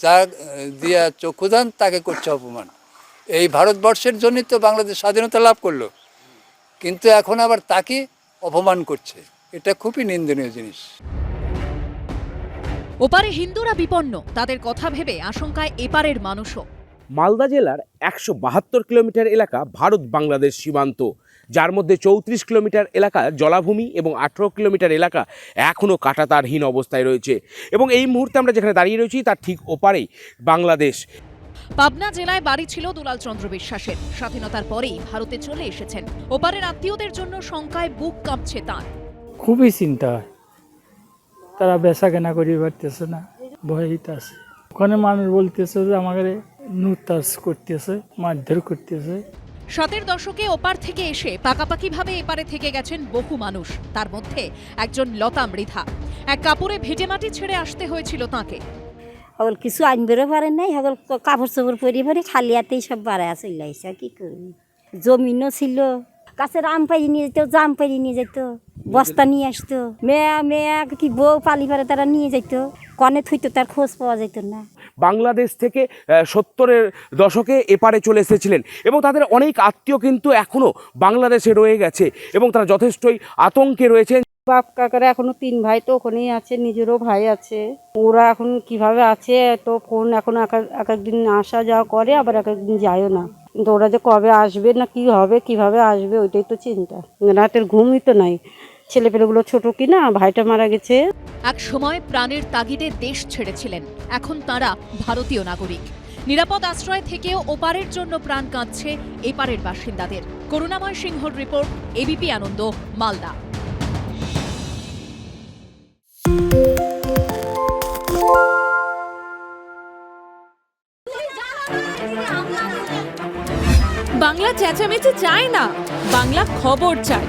যা দিয়া চক্ষুদান তাকে করছে অপমান। এই ভারতবর্ষের জন্যই তো বাংলাদেশ স্বাধীনতা লাভ করল। কিন্তু এখন আবার তাকে অপমান করছে। এটা খুবই নিন্দনীয় জিনিস। ওপারে হিন্দুরা বিপন্ন। তাদের কথা ভেবে আশঙ্কায় এপারের মানুষও। মালদা জেলার একশো বাহাত্তর কিলোমিটার এলাকা ভারত বাংলাদেশ সীমান্ত। যার মধ্যে চৌত্রিশ কিলোমিটার এলাকা জলাভূমি এবং আঠেরো কিলোমিটার এলাকা এখনও কাটাতারহীন অবস্থায় রয়েছে। এবং এই মুহূর্তে আমরা যেখানে দাঁড়িয়ে রয়েছি তার ঠিক ওপারেই বাংলাদেশ। পাবনা জেলায় বাড়ি ছিল দুলাল চন্দ্র বিশ্বাসের। স্বাধীনতার পরেই ভারতে চলে এসেছেন। ওপারের আত্মীয়দের জন্য শঙ্কায় বুক কাঁপছে তাঁর। খুবই চিন্তা হয়। তারা বেচা কেনা করি পারতেছে না ভয়িত আছে ওখানে মানুষ বলতেছে যে আমাকে নুতাস করতেছে মারধর করতেছে। সাতের দশকে ওপার থেকে এসে পাকাপাকিভাবে এপারে থেকে গেছেন বহু মানুষ। তার মধ্যে একজন লতা মৃধা। এক কাপড়ে ভেজে মাটি ছেড়ে আসতে হয়েছিল তাকে। সকল কিছু আনবেরও পারেন নাই সকল কাপড় চোপড় পরি পরে খালি হাতেই সব বাড়ায় আসছে আর কি করবি? জমিনও ছিল। গাছের আম পাড়ি নিয়ে যেত, জাম পাড়ি নিয়ে যেত, বস্তা নিয়ে আসতো। মেয়া মেয়া, কি বউ পালি পারে তারা নিয়ে যেত কনে থইতো, তার খোঁজ পাওয়া যেত না। বাংলাদেশ থেকে সত্তরের দশকে এপারে চলে এসেছিলেন। এবং তাদের অনেক আত্মীয় কিন্তু এখনও বাংলাদেশে রয়ে গেছে এবং তারা যথেষ্টই আতঙ্কে রয়েছেন। বাপ কাকারা এখনও তিন ভাই তো ওখানেই আছে, নিজেরও ভাই আছে। ওরা এখন কীভাবে আছে, তো ফোন এখন এক এক- এক একদিন আসা যাওয়া করে, আবার এক একদিন যায়ও না। কিন্তু ওরা যে কবে আসবে না, কি হবে, কীভাবে আসবে, ওইটাই তো চিন্তা। রাতের ঘুমই তো নাই। ছেলেপেলেগুলো ছোট কিনা, ভাইটা মারা গেছে। এক সময় প্রাণের তাগিদে দেশ ছেড়েছিলেন। এখন তারা ভারতীয় নাগরিক। নিরাপদ আশ্রয় থেকেও ওপারের জন্য প্রাণ কাঁদছে এপারের বাসিন্দাদের। করুণাময় সিংহর রিপোর্ট, এবিপি আনন্দ, মালদা। বাংলা চেঁচামেচি চায় না, বাংলা খবর চায়।